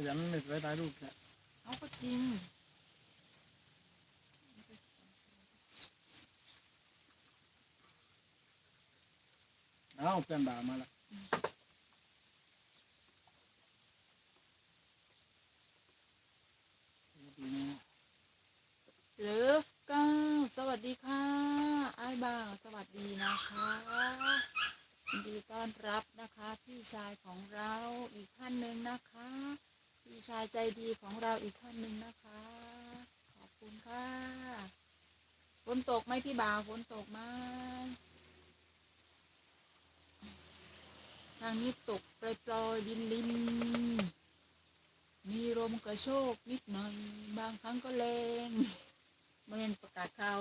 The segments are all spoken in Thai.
ขยันไม่ไว้ถ่ายรูปเนี่ยเอาก็จริง เอ้าเพื่อนด่ามาละสวัสดีนะเลิฟเก้าสวัสดีค่ะไอ้ายบ่าวสวัสดีนะคะยินดีต้อนรับนะคะ พี่ชายของเราอีกท่านหนึ่งนะคะ พี่ชายใจดีของเราอีกท่านหนึ่งนะคะ ขอบคุณค่ะฝนตกไหมพี่บ่าวฝนตกไหมทางนี้ตกปล่อยๆลินลินๆมีลมกระโชกนิดหน่อย บางครั้งก็แรงมันเป็นประกาศข่าว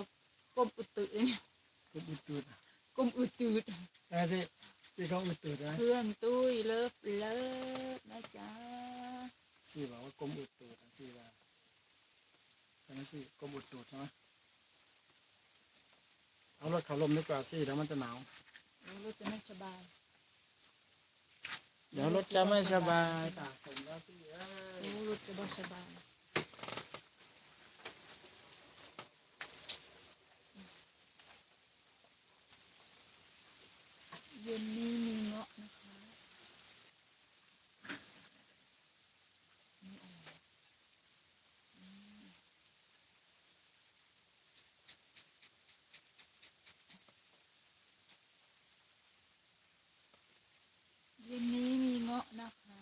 กรมอุตุเนี่ยก็อุดตูดกรมอุตุไอ้สิสิเขาอุดตูดนะเพื่อนตุ้ยเลิฟเลิฟนะจ๊ะ สิบอกว่ากรมอุดตูดอะสิว่าใช่ไหมสิกรมอุดตูดใช่ไหมเอารถเขาลมดีกว่าสิเดี๋ยวมันจะหนาวรถจะไม่สบาย เดี๋ยวรถจะไม่สบายตากผมแล้วสิเอ้ยรถจะไม่สบายเย็นนี้มีเงาะนะคะนี่อะไรอืมเย็นนี้มีเงาะนะคะ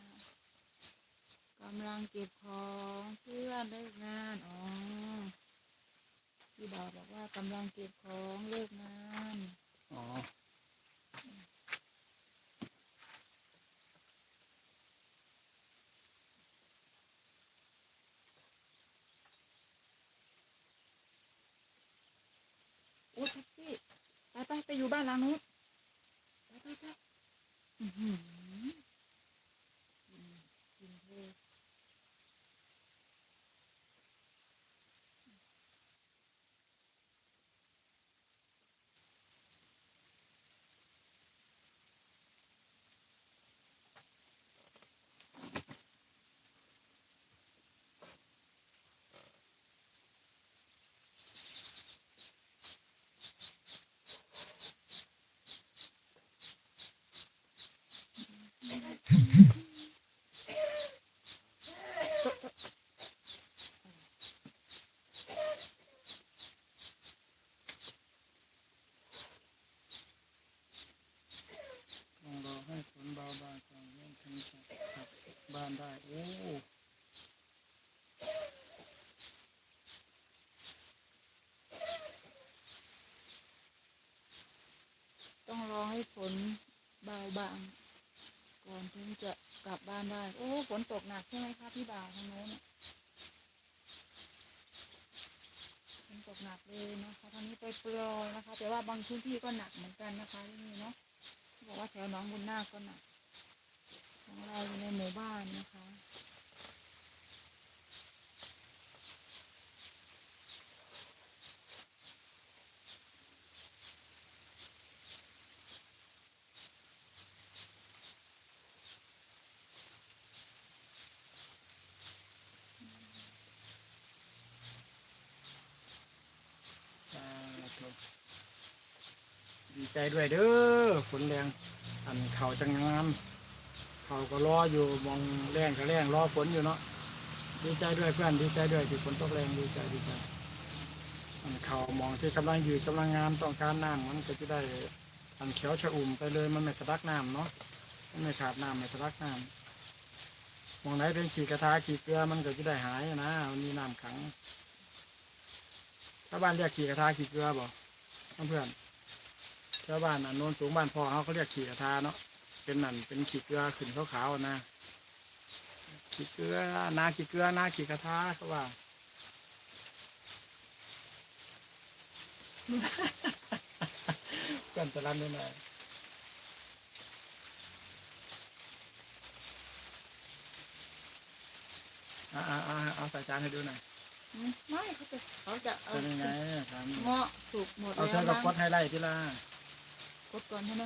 กำลั งเก็บของเพื่อนเลิกงานอ๋อพี่บ่าวบอกว่ากำลังเก็บของเลิกงานอ๋อโอ้แท็กซี่ไปไปไปอยู่บ้านหลังนู้นไปไปไปอื้อหือกินกินเท ต้องรอให้ฝนเบาบางก่อนเริ่มถึงจะกลับบ้านได้ โอ้ต้องรอให้ฝนเบาบางก่อนถึงจะกลับบ้านได้ โอ้ฝนตกหนักใช่ไหมคะพี่บ่าวทางโน้นฝนตกหนักเลยนะคะทางนี้ไปปลอยนะคะ แต่ว่าบางพื้นที่ก็หนักเหมือนกันนะคะที่นี่เนาะบอกว่าแถวหนองบุญนาคก็หนัก ของเราอยู่ในหมู่บ้านนะคะ ดีใจด้วยเด้อฝนแรงอันเขาจังงาม เขาก็รออยู่มองแรงก็แรงรอฝนอยู่เนาะดีใจด้วยเพื่อนดีใจด้วยที่ฝนตกแรงดีใจดีใจอันเขามองที่กำลังอยู่กำลังงามต้องการน้ำมันก็จะได้อันเขียวชะอุ่มไปเลยมันไม่สะดักน้ำเนาะมันไม่ขาดน้ำไม่สะดักน้ำมองไหนเป็นขีดกระทาขีดเกลือมันก็จะได้หายนะมันมีน้ำขังชาวบ้านเรียกขี่กระทาขี่เกลือบอกเพื่อนชาวบ้านน่ะโน้นสูงบ้านพ่อเขาเขาเรียกขี่กระทาเนาะ เป็นนั่นเป็นขี่เกลือขึ้นขาวๆนะขี่เกลือนาขี่เกลือนาขี่กระทาเขาว่าเพื่อนจะรันด้วยหน่อยอ่าอ่าอ่าเอาใส่จานให้ดูหน่อยอืมไม่เขาจะเขาจะเอาเป็นยังไงถามเงาะสุกหมดเอาแล้วเธอกับมั้งกดไฮไลท์ที่ละกดก่อนใช่ไหม